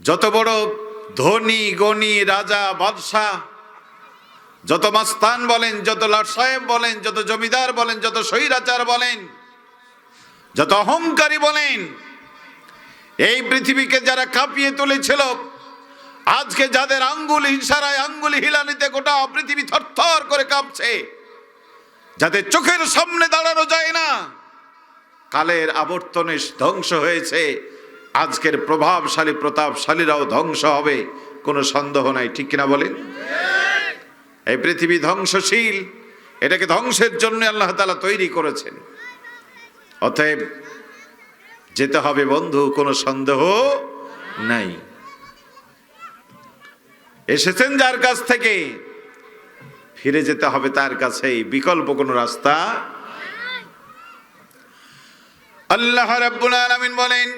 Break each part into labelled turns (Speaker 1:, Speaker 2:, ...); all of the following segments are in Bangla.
Speaker 1: যত বড় ধনী গণী রাজা, বাদশাহ, যত মাস্তান বলেন, যত লাট সাহেব বলেন, যত জমিদার বলেন, যত স্বৈরাচার বলেন, যত অহংকারী বলেন, এই পৃথিবীকে যারা কাঁপিয়ে তুলেছিল, আজকে যাদের আঙ্গুল ইশারায়, আঙ্গুল হিলানিতে গোটা পৃথিবী থরথর করে কাঁপছে, যাদের চোখের সামনে দাঁড়ানো যায় না, কালের আবর্তনে ধ্বংস হয়েছে আজকের প্রভাবশালী প্রতাপশালীরাও ধ্বংস হবে, কোনো সন্দেহ নাই, ঠিক কিনা বলেন? এই পৃথিবী ধ্বংসশীল, এটাকে ধ্বংসের জন্য আল্লাহ তালা তৈরি করেছেন। অতএব যেতে হবে বন্ধু, কোনো সন্দেহ নাই। এসেছেন যার কাছ থেকে, ফিরে যেতে হবে তার কাছেই, বিকল্প কোনো রাস্তা আল্লাহ রাব্বুল আলামিন বলেন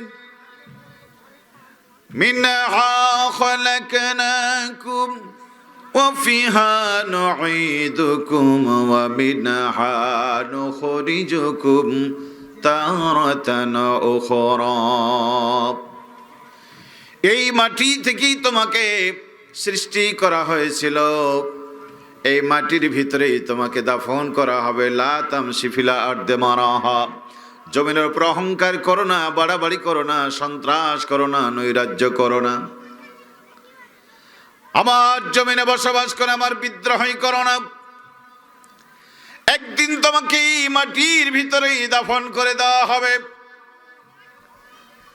Speaker 1: মিনহা খলাকনাকুম وفيها نعيدكم ومنها نخرجكم تارة أخرى এই মাটি থেকেই তোমাকে সৃষ্টি করা হয়েছিল এই মাটির ভিতরেই তোমাকে দাফন করা হবে লাতাম শিফিলা আর্দে মারাহা জমিনের উপর অহংকার করো না, বাড়াবাড়ি করো না, সন্ত্রাস করো না, নৈরাজ্য করো না। আমার জমিনে বসবাস করে, আমার বিদ্রোহী করো না। একদিন তোমাকে মাটির ভিতরেই দাফন করে দেওয়া হবে।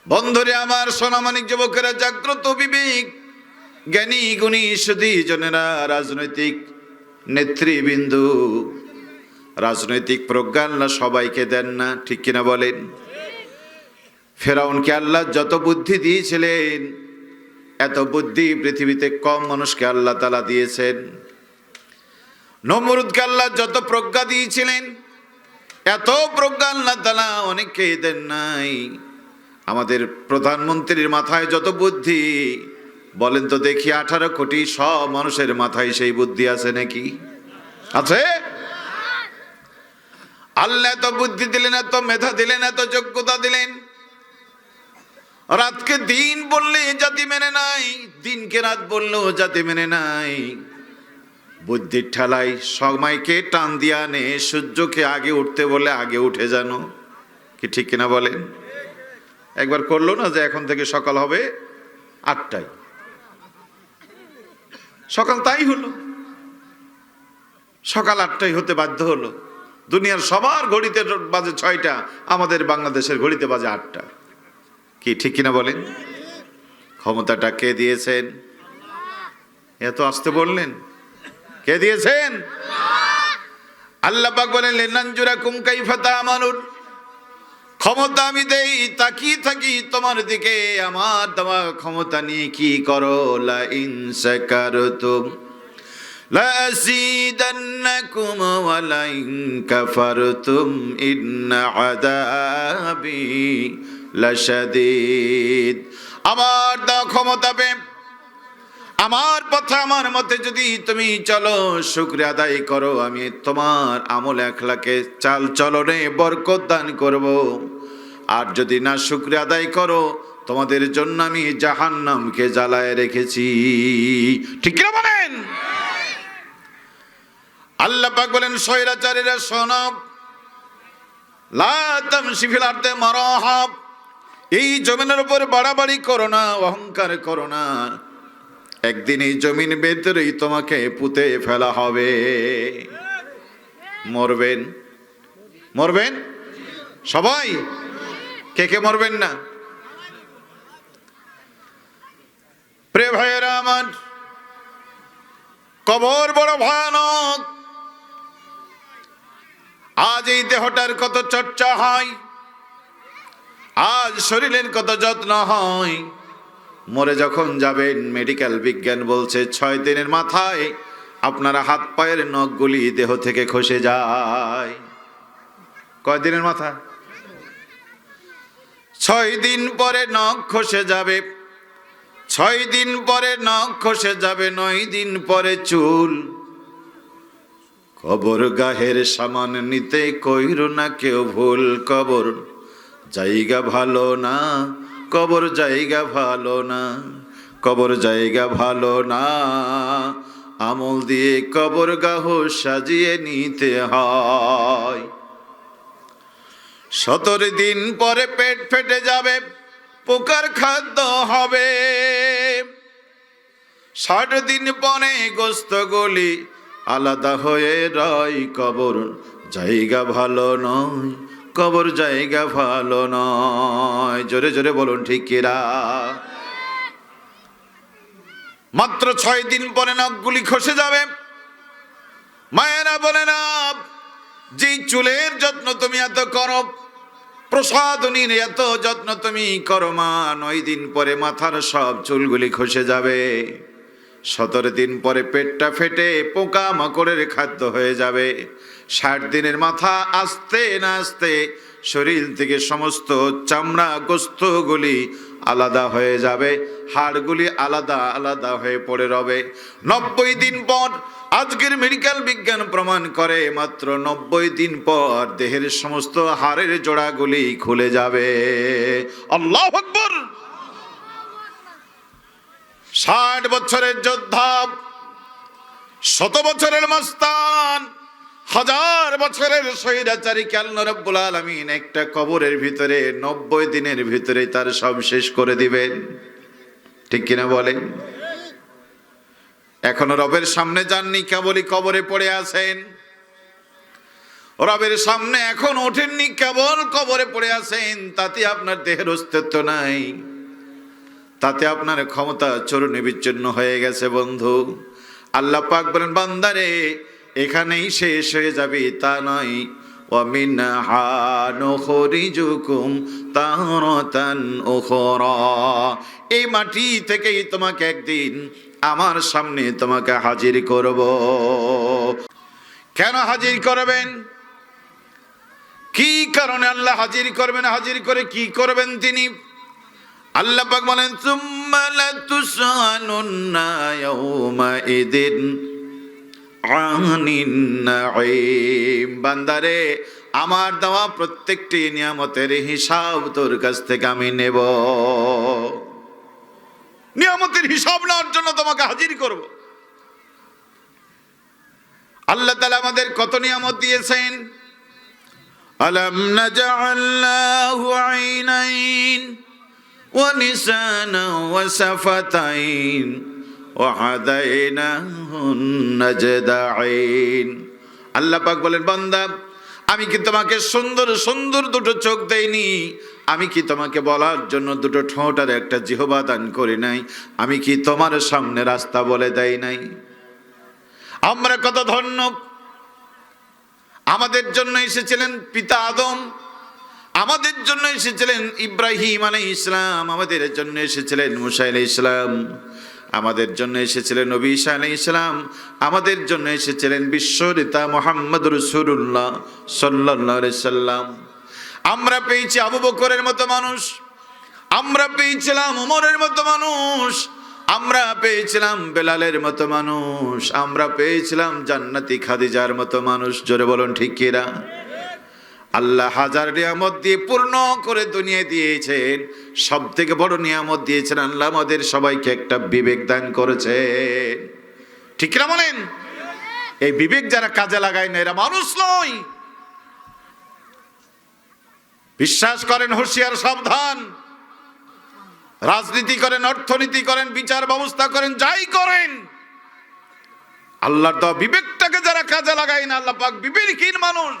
Speaker 1: বন্ধুরে, আমার সোনামানিক যুবকেরা জাগ্রত বিবেক, জ্ঞানী গুণী সুদী জনেরা, রাজনৈতিক নেতৃবৃন্দু রাজনৈতিক প্রজ্ঞান না সবাইকে দেন না, ঠিক কিনা বলেন? ফেরাউনকে আল্লাহ যত বুদ্ধি দিয়েছিলেন, এত বুদ্ধি পৃথিবীতে কম মানুষকে আল্লাহ তালা দিয়েছেন। নমরুদকে আল্লাহ যত প্রজ্ঞা দিয়েছিলেন, এত প্রজ্ঞা আল্লাহ তালা অনেককেই দেন নাই। আমাদের প্রধানমন্ত্রীর মাথায় যত বুদ্ধি, বলেন তো দেখি আঠারো কোটি সব মানুষের মাথায় সেই বুদ্ধি আছে নাকি? আছে? আল্লাহ এত বুদ্ধি দিলেন এত মেধা দিলেন এত যোগ্যতা দিলেন। রাতকে দিন বললে জাতি মেনে নাই, দিনকে রাত বললেও জাতি মেনে নাই। বুদ্ধির ঠেলায় সময়কে টান দিয়া নে, সূর্যকে আগে উঠতে বলে আগে উঠে জানো। কি ঠিক কিনা বলেন? একবার করল না যে এখন থেকে সকাল হবে আটটায়? সকাল তাই হলো। সকাল আটটায় হতে বাধ্য হলো। দুনিয়ার সবার ঘড়িতে বাজে ছয়টা, আমাদের বাংলাদেশের ঘড়িতে বাজে আটটা। কি, ঠিক কিনা বলেন? ক্ষমতাটা কে দিয়েছেন? এত আসতে বললেন। কে দিয়েছেন? আল্লাহ পাক বলেন লেনাঞ্জুরা কুমকাই ফাতা ক্ষমতা আমি দেই, তাকিয়ে থাকি তোমার দিকে। আমার তোমার ক্ষমতা নিয়ে কি করো? লা ইন ওয়া লা ইন কাফারতুম ইন্না আযাবি আমার দাও আমার পথে, আমার মতে যদি তুমি চলো, শুক্রিয়া আদায় করো, আমি তোমার আমল একলাকে চাল চলনে বরকত দান করব। আর যদি না শুক্রিয়া আদায় করো, তোমাদের জন্য আমি জাহান্নামকে জ্বালায় রেখেছি। ঠিক কিনা বলেন? আল্লাহ পাক বলেন, স্বৈরাচারীরা শোনব লাতাম শিফিলার্তে মারাহাব এই জমিনের উপর বাড়াবাড়ি করো না, অহংকার করো না। একদিন এই জমিন ভেতরেই তোমাকে পুঁতে ফেলা হবে। মরবেন? মরবেন? সবাই? কে কে মরবেন না? প্রে ভাইয়েরা আমার, কবর বড় ভয়ানক। আজ এই দেহটার কত চর্চা হয়, আজ শরীরের কত যত্ন হয়। মরে যখন যাবেন মেডিকেল বিজ্ঞান বলছে, ছয় দিনের মাথায় আপনারা হাত পায়ের নখগুলি দেহ থেকে খসে যায়। কয় দিনের মাথা? ছয় দিন পরে নখ খসে যাবে, ছয় দিন পরে নখ খসে যাবে, নয় দিন পরে চুল কবর গাহের সামান নিতে কইর না কেউ ভুল কবর। জায়গা ভালো না, কবর জায়গা ভালো না, কবর জায়গা ভালো না। আমল দিয়ে কবর গাহ সাজিয়ে নিতে হয়। সতেরো দিন পরে পেট ফেটে যাবে, পোকার খাদ্য হবে। ষাট দিন পরে গোস্ত গলি আলাদা হয়ে রয় কবর। জায়গা ভালো নয়, কবর জায়গা ভালো নয়। জোরে জোরে বলুন, ঠিক মাত্র ছয় দিন পরে নখগুলি খসে যাবে। মায়েরা বলে, না যেই চুলের যত্ন তুমি এত করো প্রসাদনীর এত যত্ন তুমি করো মা। নয় দিন পরে মাথার সব চুলগুলি খসে যাবে। সতেরো দিন পরে পেটটা ফেটে পোকা মাকড়ের খাদ্য হয়ে যাবে। ষাট দিনের মাথা আস্তে না আসতে শরীর থেকে সমস্ত চামড়া, গোস্তগুলি আলাদা হয়ে যাবে। হাড়গুলি আলাদা আলাদা হয়ে পড়ে রবে। নব্বই দিন পর আজকের মেডিকেল বিজ্ঞান প্রমাণ করে মাত্র নব্বই দিন পর দেহের সমস্ত হাড়ের জোড়াগুলি খুলে যাবে। আল্লাহ আকবর! ষাট বছরের যোদ্ধা, শত বছরের মস্তান, হাজার বছরের কাল্লা রব্বুল আলমিন একটা কবরের ভিতরে, নব্বই দিনের ভিতরে তার সব শেষ করে দিবেন। ঠিক কিনা বলেন? এখনও রবের সামনে যাননি, কেবলই কবরে পড়ে আছেন। রবের সামনে এখন ওঠেননি, কেবল কবরে পড়ে আছেন, তাতে আপনার দেহের অস্তিত্ব নাই। তাতে আপনার ক্ষমতা চরণে বিচ্ছিন্ন হয়ে গেছে বন্ধু আল্লাহ পাক বলেন বান্দারে এখানেই শেষ হয়ে যাবে তা নয় ومنها نخرجكم تارة أخرى এই মাটি থেকেই তোমাকে একদিন আমার সামনে তোমাকে হাজির করব কেন হাজির করবেন কি কারণে আল্লাহ হাজির করবেন হাজির করে কি করবেন তিনি আল্লাহ পাক বলেন, সুম্মা লাতুসালুন্না ইয়াউমাইদিন আনিন নাঈম। বান্দারে, আমার দেওয়া প্রত্যেকটি নিয়ামতের হিসাব তোর কাছ থেকে আমি নেব। নিয়ামতের হিসাব নেওয়ার জন্য তোমাকে হাজির করব। আল্লাহ তালা আমাদের কত নিয়ামত দিয়েছেন? আলম নাজআল্লাহু আইনাইন ولسانا وشفتين وهديناه النجدعين আল্লাহ পাক বলেন বান্দা আমি কি তোমাকে সুন্দর সুন্দর দুটো চোখ দেইনি আমি কি তোমাকে বলার জন্য দুটো ঠোঁট আর একটা জিহবা দান করি নাই আমি কি তোমার সামনে রাস্তা বলে দেই নাই আমরা কত ধন্য আমাদের জন্য এসেছিলেন পিতা আদম আমাদের জন্য এসেছিলেন ইব্রাহিম আলাই ইসলাম আমাদের জন্য এসেছিলেন মুসা আলাই ইসলাম আমাদের জন্য এসেছিলেন নবী ঈসা আলাই ইসলাম আমাদের জন্য এসেছিলেন বিশ্বরিতা মোহাম্মদ রসুল্লাহ সাল্লাহ সাল্লাম। আমরা পেয়েছি আবু বকরের মতো মানুষ, আমরা পেয়েছিলাম উমরের মতো মানুষ, আমরা পেয়েছিলাম বেলালের মতো মানুষ, আমরা পেয়েছিলাম জান্নাতি খাদিজার মতো মানুষ, জোরে বলুন ঠিক কিরা আল্লাহ হাজার নিয়ামত দিয়ে পূর্ণ করে দুনিয়া দিয়েছেন। সব থেকে বড় নিয়ামত দিয়েছেন আল্লাহ আমাদের সবাইকে একটা বিবেক দান করেছে ঠিক না বলেন? এই বিবেক যারা কাজে লাগায় না, এরা মানুষ নয়। বিশ্বাস করেন, হুঁশিয়ার, সাবধান। রাজনীতি করেন, অর্থনীতি করেন, বিচার ব্যবস্থা করেন, যাই করেন। আল্লাহর দেওয়া বিবেকটাকে যারা কাজে লাগায় না, আল্লাহ পাক বিবেকহীন মানুষ।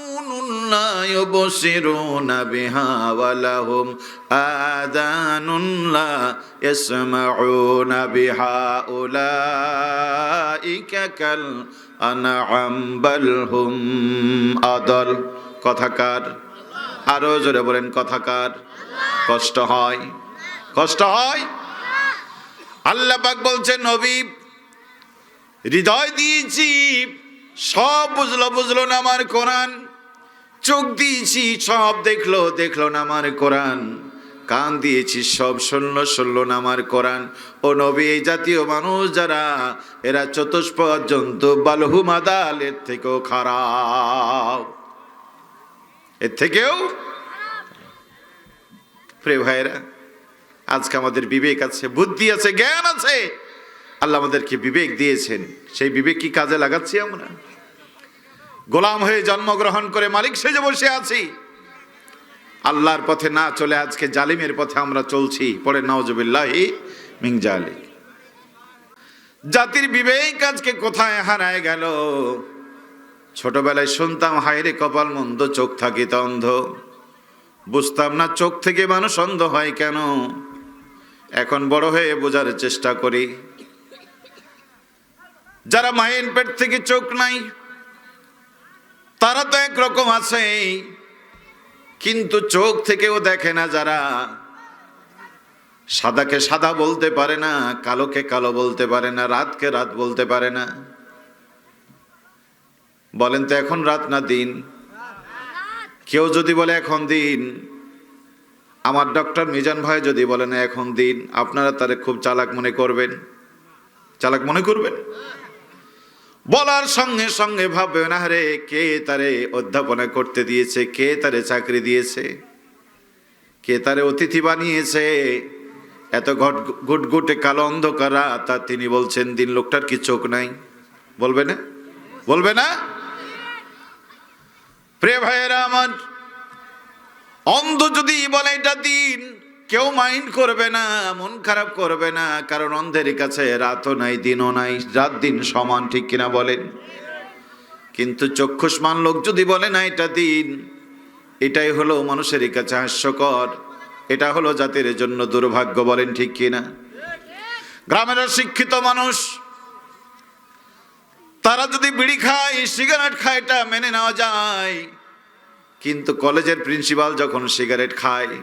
Speaker 1: لا يبصرون بها ولهم آذان لا يسمعون بها أولئك كالأنعام بل هم أضل কথাকার আরো জোরে বলেন কথাকার কষ্ট হয় কষ্ট হয় আল্লাহ পাক বলছেন নবী হৃদয় দিয়েছি সব বুঝলো বুঝলো না আমার কোরআন চোখ দিয়েছি, সব দেখল দেখল না আমার কোরআন। কান দিয়েছি, সব শুনলো শুনলো না আমার কোরআন। ও নবী, এই জাতীয় মানুষ যারা, এরা চতুষ্পদ জন্তু, বালহু মাদাল, এর থেকেও খারাপ। এর থেকেও প্রে ভাইরা আজকে আমাদের বিবেক আছে, বুদ্ধি আছে, জ্ঞান আছে। আল্লাহ আমাদেরকে বিবেক দিয়েছেন। সেই বিবেক কি কাজে লাগাচ্ছি আমরা? গোলাম হয়ে জন্মগ্রহণ করে মালিক সেজে বসে আছি। আল্লাহর পথে না চলে আজকে জালিমের পথে আমরা চলছি। পরে নওজবিল্লাহি মিং জালিক। জাতির বিবেক আজকে কোথায় হারায় গেল? ছোটবেলায় শুনতাম হায়রে কপাল মন্দ, চোখ থাকিত অন্ধ। বুঝতাম না, চোখ থেকে মানুষ অন্ধ হয় কেন? এখন বড় হয়ে বোঝার চেষ্টা করি। যারা মায়ের পেট থেকে চোখ নাই তারা তো একরকম আছে কিন্তু চোখ থেকেও দেখে না যারা। সাদাকে সাদা বলতে পারে না, কালোকে কালো বলতে পারে না, রাতকে রাত বলতে পারে না। বলেন তো এখন রাত না দিন? কেউ যদি বলে এখন দিন, আমার ডক্টর মিজান ভাই যদি বলেন এখন দিন, আপনারা তারে খুব চালাক মনে করবেন। চালাক মনে করবেন? বলার সঙ্গে সঙ্গে ভাববে, না রে, কে তারে অধ্যাপনা করতে দিয়েছে? কে তারে চাকরি দিয়েছে? কে তারে অতিথি বানিয়েছে? এত ঘট গুটগুটে কালো অন্ধকারা তা তিনি বলছেন, দিন লোকটার কি চোখ নাই? বলবে না? বলবে না? প্রে ভাইয়েরা, আমার অন্ধ যদি বলে এটা দিন কেউ মাইন্ড করবে না, মন খারাপ করবে না, কারণ অন্ধের কাছে রাতও নাই, দিনও নাই, রাত দিন সমান, ঠিক কিনা বলেন? কিন্তু চক্ষুষ্মান লোক যদি বলে, না, এটা দিন। এটাই হলো মানুষের কাছে হাস্যকর, এটা হলো জাতির জন্য দুর্ভাগ্য, বলেন ঠিক কিনা? গ্রামের শিক্ষিত মানুষ, তারা যদি বিড়ি খায়, সিগারেট খায়, এটা মেনে নেওয়া যায়। কিন্তু কলেজের প্রিন্সিপাল যখন সিগারেট খায়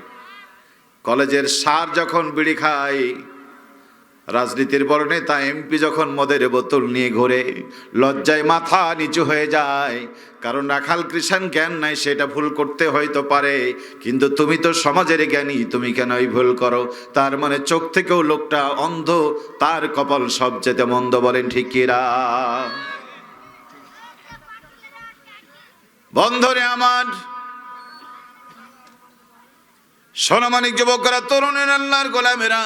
Speaker 1: কলেজের সার যখন বিড়ি খায়, রাজনীতির বড় নেতা এমপি যখন মদের বোতল নিয়ে ঘোরে, লজ্জায় মাথা নিচু হয়ে যায়। কারণ রাখাল কৃষাণ জ্ঞান নাই, সেটা ভুল করতে হয়তো পারে। কিন্তু তুমি তো সমাজের জ্ঞানী, তুমি কেন এই ভুল করো? তার মানে চোখ থেকেও লোকটা অন্ধ, তার কপাল সবচেয়ে মন্দ বলেন ঠিক কিরা বন্ধরে আমার সোনামানিক যুবকরা, তরুণের আল্লাহর গোলামেরা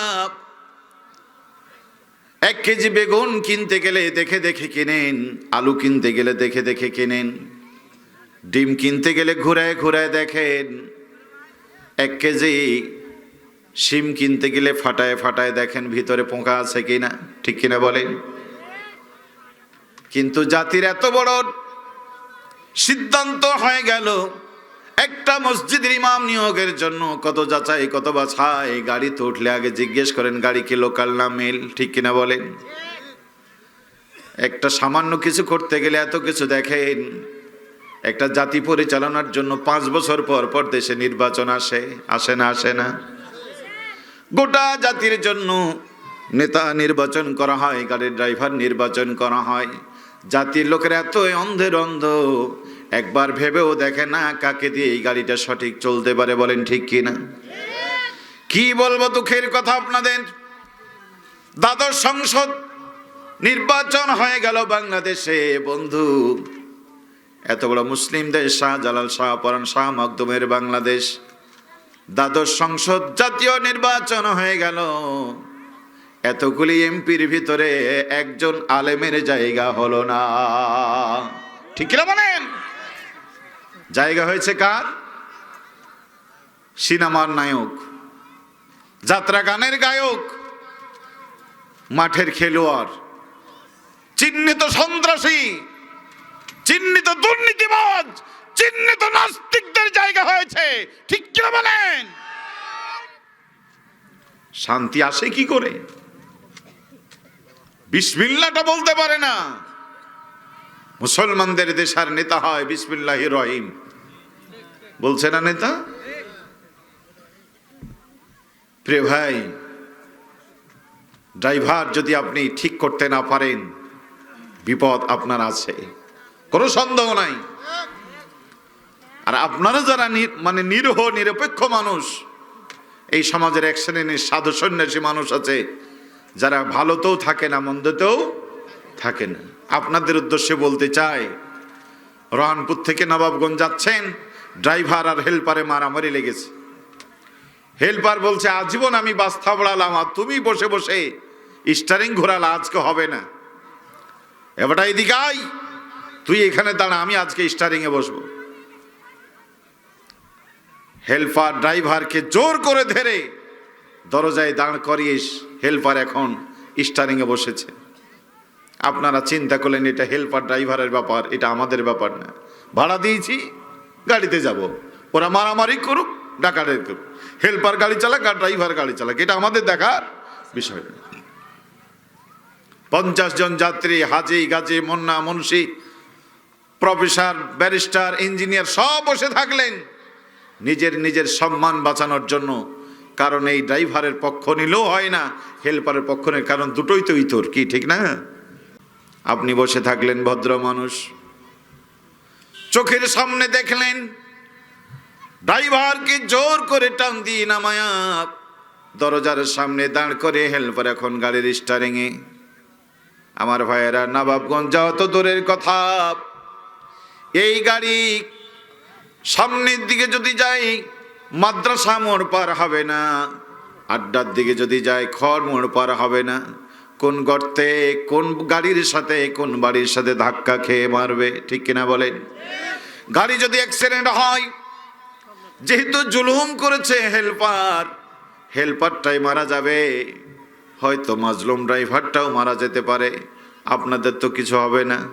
Speaker 1: এক কেজি বেগুন কিনতে গেলে দেখে দেখে কিনেন, আলু কিনতে গেলে দেখে দেখে কিনেন, ডিম কিনতে গেলে ঘুরায় ঘুরায় দেখেন। এক কেজি শিম কিনতে গেলে ফাটায় ফাটায় দেখেন ভিতরে পোকা আছে কিনা, ঠিক কিনা বলেন? কিন্তু জাতির এত বড় সিদ্ধান্ত হয়ে গেল একটা মসজিদের ইমাম নিয়োগের জন্য কত যাচাই, কত বাছাই? গাড়িতে উঠলে আগে জিজ্ঞেস করেন, গাড়ি কি লোকাল না মেল ঠিক কিনা বলেন? একটা সামান্য কিছু করতে গেলে এত কিছু দেখেন। একটা জাতি পরিচালনার জন্য পাঁচ বছর পর পর দেশে নির্বাচন আসে আসে না আসে না। গোটা জাতির জন্য নেতা নির্বাচন করা হয়, গাড়ির ড্রাইভার নির্বাচন করা হয়। জাতির লোকের এত অন্ধের অন্ধ একবার ভেবেও দেখে না কাকে দিয়ে এই গাড়িটা সঠিক চলতে পারে, বলেন ঠিক কি না কি বলব দুঃখের কথা আপনাদের? দ্বাদশ সংসদ নির্বাচন হয়ে গেল বাংলাদেশে, বন্ধু। এত বড় মুসলিম দেশ শাহ জালাল শাহ, পরান শাহ, মকদুমের বাংলাদেশ। দ্বাদশ সংসদ জাতীয় নির্বাচন হয়ে গেল। এতগুলি এমপির ভিতরে একজন আলেমের জায়গা হলো না। ঠিক কিনা বলেন? জায়গা হয়েছে কার? সিনেমার নায়ক। যাত্রা গানের গায়ক। মাঠের খেলোয়াড়। চিহ্নিত সন্ত্রাসী। চিহ্নিত দুর্নীতিবাজ। চিহ্নিত নাস্তিকদের জায়গা হয়েছে। ঠিক কিনা বলেন? শান্তি আসে কি করে? বিসমিল্লাটা বলতে পারে না। মুসলমানদের দেশার নেতা হয় বিসমিল্লাহ রহিম। বলছে না নেতা? প্রিয় ভাই, ড্রাইভার যদি আপনি ঠিক করতে না পারেন, বিপদ আপনার আছে। কোনো সন্দেহ নাই। আর আপনারা যারা মানে নিরহ, নিরপেক্ষ মানুষ, এই সমাজের এক শ্রেণির সাধু সন্ন্যাসী মানুষ আছে, যারা ভালোতেও থাকে না, মন্দতেও থাকে না। আপনাদের উদ্দেশ্যে বলতে চাই, রহানপুর থেকে নবাবগঞ্জ যাচ্ছেন ড্রাইভার আর হেল্পারে মারামারি লেগেছে। হেল্পার বলছে, আজীবন আমি বাস থাবড়ালাম আর তুমি বসে বসে স্টারিং ঘোরালা, আজকে হবে না। এবারটা এদিকে আই তুই এখানে দাঁড়া, আমি আজকে স্টারিংয়ে বসবো। হেল্পার ড্রাইভারকে জোর করে ধরে দরজায় দাঁড় করিয়ে হেল্পার এখন স্টারিংয়ে বসেছে। আপনারা চিন্তা করলেন, এটা হেল্পার ড্রাইভারের ব্যাপার, এটা আমাদের ব্যাপার না। ভাড়া দিয়েছি গাড়িতে যাব। ওরা মারামারি করুক, ডাকাডাকি করুক। হেল্পার গাড়ি চালাক আর ড্রাইভার গাড়ি চালাক। এটা আমাদের দেখার বিষয়। পঞ্চাশ জন যাত্রী, হাজি, গাজি, মন্না, মুন্সি প্রফেসর ব্যারিস্টার ইঞ্জিনিয়ার সব বসে থাকলেন। নিজের নিজের সম্মান বাঁচানোর জন্য। কারণ এই ড্রাইভারের পক্ষ নিলেও হয় না হেল্পারের পক্ষ নেই কারণ দুটোই তো ইতর, কি, ঠিক না? আপনি বসে থাকলেন ভদ্র মানুষ। চোখের সামনে দেখলেন। ড্রাইভারকে জোর করে টান দিয়ে নামায়া দরজার সামনে দাঁড় করে হেল্পার এখন গাড়ির স্টারিংয়ে। আমার ভাইয়েরা, নবাবগঞ্জ যাওয়া তো দূরের কথা। এই গাড়ি সামনের দিকে যদি যাই মাদ্রাসা মোড় পার হবে না। আড্ডার দিকে যদি যায়, খড় মোড় পার হবে না। কোন গর্তে, কোন গাড়ির সাথে, কোন বাড়ির সাথে ধাক্কা খেয়ে মারবে? ঠিক কিনা বলেন? গাড়ি যদি অ্যাক্সিডেন্ট হয়, যেহেতু জুলুম করেছে হেল্পার, হেল্পারটাই মারা যাবে। হয়তো মাজলুম ড্রাইভারটাও মারা যেতে পারে। আপনাদের তো কিছু হবে না।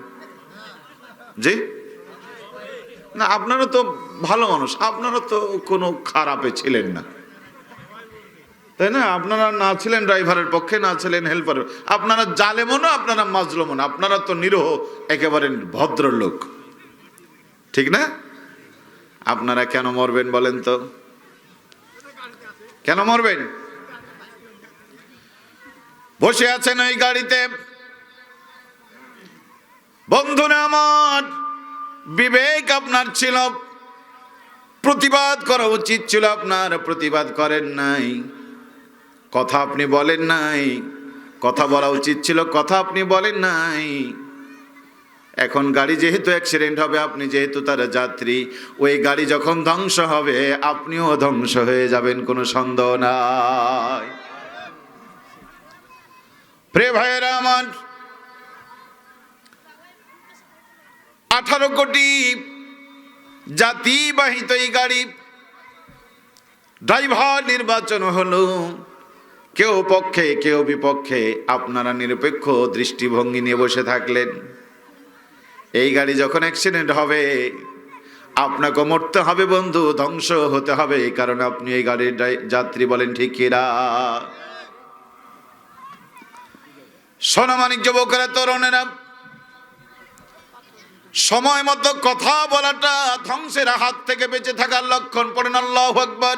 Speaker 1: জি? না, আপনারা তো ভালো মানুষ। আপনারা তো কোনো খারাপে ছিলেন না। তাই না? আপনারা না ছিলেন ড্রাইভারের পক্ষে, না ছিলেন হেল্পারের আপনারা জালেমও না আপনারা মাজলুমও না। আপনারা তো নিরহ, একেবারে ভদ্রলোক। ঠিক না? আপনারা কেন মরবেন বলেন তো? কেন মরবেন? বসে আছেন ওই গাড়িতে। বন্ধুরা আমার, বিবেক আপনার ছিল। প্রতিবাদ করা উচিত ছিল, আপনার প্রতিবাদ করেন নাই। কথা আপনি বলেন নাই। কথা বলা উচিত ছিল, কথা আপনি বলেন নাই। এখন গাড়ি যেহেতু অ্যাক্সিডেন্ট হবে, আপনি যেহেতু তার যাত্রী, ওই গাড়ি যখন ধ্বংস হবে, আপনিও ধ্বংস হয়ে যাবেন, কোনো সন্দেহ নাই। প্রে ভাইয়েরা আমার, আঠারো কোটি জাতিবাহিত এই গাড়ি, ড্রাইভার নির্বাচন হলো। কেউ পক্ষে, কেউ বিপক্ষে আপনারা নিরপেক্ষ দৃষ্টিভঙ্গি নিয়ে বসে থাকলেন। এই গাড়ি যখন অ্যাক্সিডেন্ট হবে, আপনাকে মরতে হবে বন্ধু, ধ্বংস হতে হবে কারণ আপনি এই গাড়ির যাত্রী বলেন, ঠিক কিরা সোনামানিক যুবকেরা, তরুণেরা, সময় মতো কথা বলাটা ধ্বংসের হাত থেকে বেঁচে থাকার লক্ষণ। পড়েন আল্লাহ আকবর।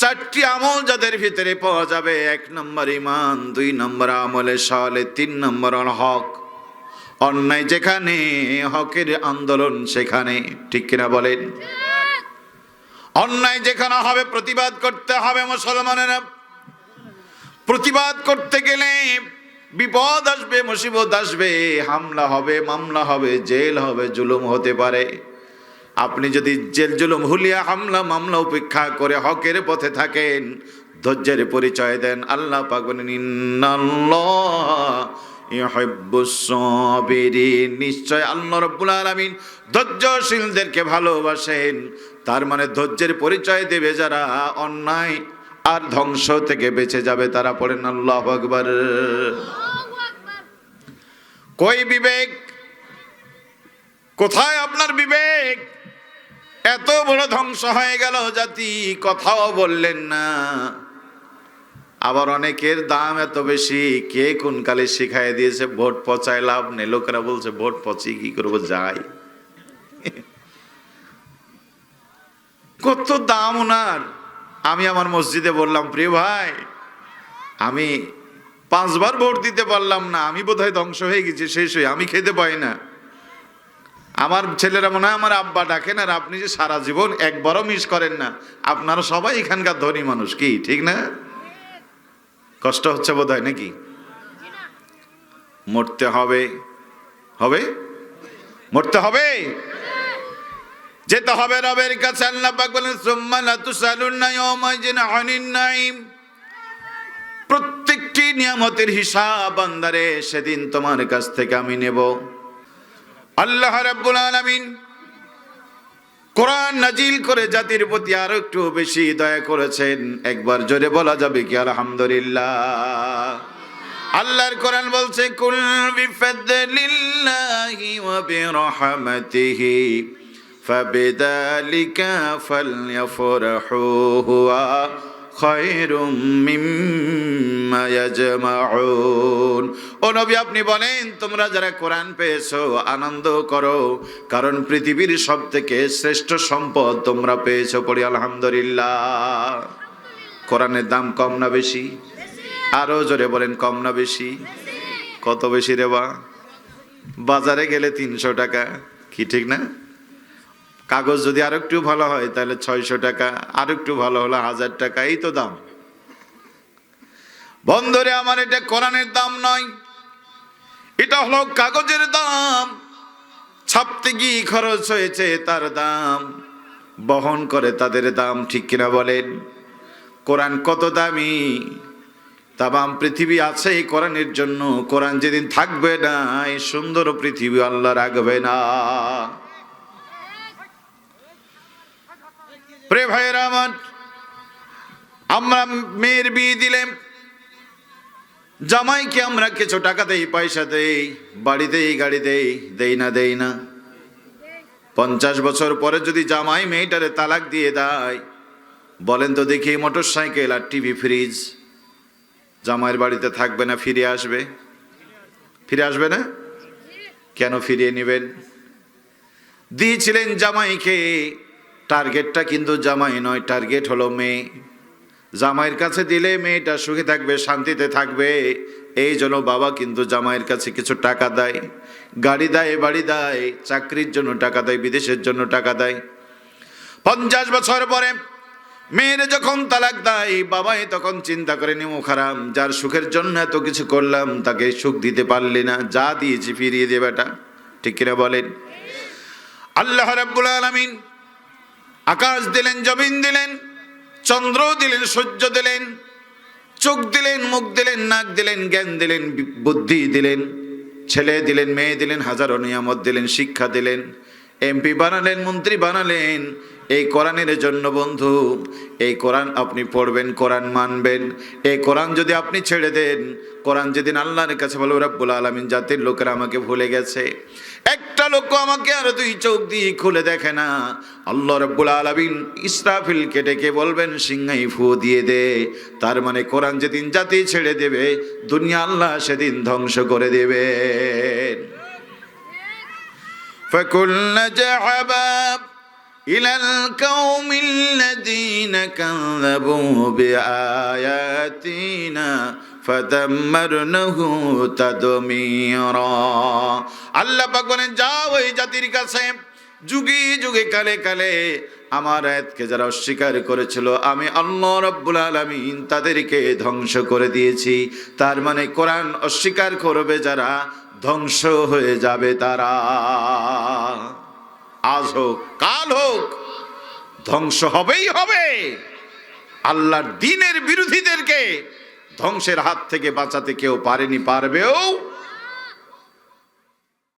Speaker 1: চারটি আমল যাদের ভিতরে পাওয়া যাবে, এক নম্বর ইমান দুই নম্বর আমলে সালে, তিন নম্বর হক। অন্যায় যেখানে, হকের আন্দোলন সেখানে, ঠিক কিনা বলেন? অন্যায় যেখানে হবে, প্রতিবাদ করতে হবে মুসলমানেরা। প্রতিবাদ করতে গেলে বিপদ আসবে, মুসিবত আসবে, হামলা হবে, মামলা হবে, জেল হবে, জুলুম হতে পারে। আপনি যদি জেল জুলুম, হুলিয়া, হামলা, মামলা উপেক্ষা করে হকের পথে থাকেন, ধৈর্যের পরিচয় দেন, আল্লাহ ইন্নাল্লাহ নিশ্চয় আল্লাহ রাব্বুল আলামিন ধৈর্যশীলদেরকে ভালোবাসেন। তার মানে ধৈর্যের পরিচয় দেবে যারা, অন্যায় আর ধ্বংস থেকে বেঁচে যাবে তারা পড়েন, আল্লাহ আকবার। কই বিবেক? কোথায় আপনার বিবেক? এত বড় ধ্বংস হয়ে গেল, জাতি কথাও বললেন না। আবার অনেকের দাম এত বেশি, কে কোন কালে শিখাই দিয়েছে, ভোট পচায় লাভ নেই, লোকেরা বলছে, ভোট পচি, কি করব, যাই। কত দাম ওনার। আমি আমার মসজিদে বললাম, প্রিয় ভাই, আমি পাঁচবার ভোট দিতে পারলাম না, আমি বোধহয় ধ্বংস হয়ে গেছি, শেষ হয়ে, আমি খেতে পাই না। আমার ছেলেরা মনে হয় আমার আব্বা ডাকেন আর আপনি যে সারা জীবন একবারও মিস করেন না। আপনারা সবাই এখানকার ধনী মানুষ, কি? ঠিক না? কষ্ট হচ্ছে বোধ হয় নাকি? মরতে হবে। হবে? মরতে হবে? যেতে হবে রবের কাছে, আল্লাহ প্রত্যেকটি নিয়ামতের হিসাব বান্দারে সেদিন তোমার কাছ থেকে আমি নেব। আল্লাহ রাব্বুল আলামিন কোরআন নাজিল করে জাতির প্রতি আরও একটু বেশি দয়া করেছেন। একবার জোরে বলা যাবে কি? আলহামদুলিল্লাহ। আল্লাহর কোরআন বলছে, কুল বিফদলিল্লাহি ওয়া বিরহমাতিহি ফাবিদালিকা ফালইফরাহু খায়রুম ও নবী, আপনি বলেন, তোমরা যারা কোরআন পেয়েছ, আনন্দ করো, কারণ পৃথিবীর সব থেকে শ্রেষ্ঠ সম্পদ তোমরা পেয়েছ পড়ি, আলহামদুলিল্লাহ। কোরআনের দাম কম না বেশি? আরও জোরে বলেন, কম না বেশি? কত বেশি রে বা? বাজারে গেলে তিনশো টাকা, কি ঠিক না? কাগজ যদি আর একটু ভালো হয়, তাহলে ছয়শো টাকা, আর একটু ভালো হলো হাজার টাকা, এই তো দাম। বন্ধুরে, আমার এটা কোরআনের দাম নয়, এটা হলো কাগজের দাম। ছাপতে গিয়ে খরচ হয়েছে তার দাম, বহন করে তাদের দাম, ঠিক কিনা বলেন? কোরআন কত দামি? তাবাম পৃথিবী আছে এই কোরআনের জন্য, কোরআন যেদিন থাকবে না, এই সুন্দর পৃথিবী আল্লাহ রাখবে না। প্রে ভাইয়েরা আমার আমরা মেয়ের বিয়ে দিলেন জামাইকে আমরা কিছু টাকা দেই, পয়সা দেই, বাড়ি দেই, গাড়ি দেই দেই না দেই না। পঞ্চাশ বছর পরে যদি জামাই মেয়েটারে তালাক দিয়ে দেয়, বলেন তো দেখি মোটর সাইকেল আর টিভি ফ্রিজ জামাইয়ের বাড়িতে থাকবে না, ফিরে আসবে? ফিরে আসবে না? কেন ফিরিয়ে নেবেন? দিয়েছিলেন জামাইকে টার্গেটটা কিন্তু জামাই নয় টার্গেট হলো মেয়ে। জামাইয়ের কাছে দিলে মেয়েটা সুখে থাকবে, শান্তিতে থাকবে। এই জন্য বাবা কিন্তু জামাইয়ের কাছে কিছু টাকা দেয়। গাড়ি দেয়, বাড়ি দেয়, চাকরির জন্য টাকা দেয়, বিদেশের জন্য টাকা দেয়। পঞ্চাশ বছর পরে মেয়ের যখন তালাক দেয়, বাবাই তখন চিন্তা করে, নিমু খারাম, যার সুখের জন্য এত কিছু করলাম, তাকে সুখ দিতে পারলি না, যা দিয়েছি ফিরিয়ে দে বেটা। ঠিক কিনা বলেন? আল্লাহ রাব্বুল আলামিন আকাশ দিলেন, জমিন দিলেন চন্দ্র দিলেন, সূর্য দিলেন, চোখ দিলেন, মুখ দিলেন, নাক দিলেন, জ্ঞান দিলেন, বুদ্ধি দিলেন, ছেলে দিলেন, মেয়ে দিলেন, হাজারো নিয়ামত দিলেন, শিক্ষা দিলেন, এমপি বানালেন, মন্ত্রী বানালেন। এই কোরআনের জন্য বন্ধু, এই কোরআন আপনি পড়বেন, কোরআন মানবেন। এই কোরআন যদি আপনি ছেড়ে দেন, কোরআন যেদিন আল্লাহর কাছে বলব রাব্বুল আলামিন, জাতির লোকেরা আমাকে ভুলে গেছে। একটা লোক আমাকে আর দুই চোখ দিয়ে খুলে দেখে না আল্লাহ রাব্বুল আলামিন ইসরাফিলকে ডেকে বলবেন সিংহাই ফু দিয়ে দে তার মানে কোরআন যেদিন জাতি ছেড়ে দেবে দুনিয়া আল্লাহ সেদিন ধ্বংস করে দেবেন فكل جعباب إلى القوم الذين كذبوا بآياتنا ফদম্মরনহু তাদমিরা। আল্লাহ পাক বলেন, যাও ওই জাতির কাছে, যুগে যুগে কালে কালে আমার আয়াতকে যারা অস্বীকার করেছিল, আমি আল্লাহ রব্বুল আলমিন তাদেরকে ধ্বংস করে দিয়েছি। তার মানে কোরআন অস্বীকার করবে যারা ধ্বংস হয়ে যাবে তারা। আজ হোক, কাল হোক, ধ্বংস হবেই হবে। আল্লাহর দিনের বিরোধীদেরকে ধ্বংসের হাত থেকে বাঁচাতে কেউ পারেনি পারবেও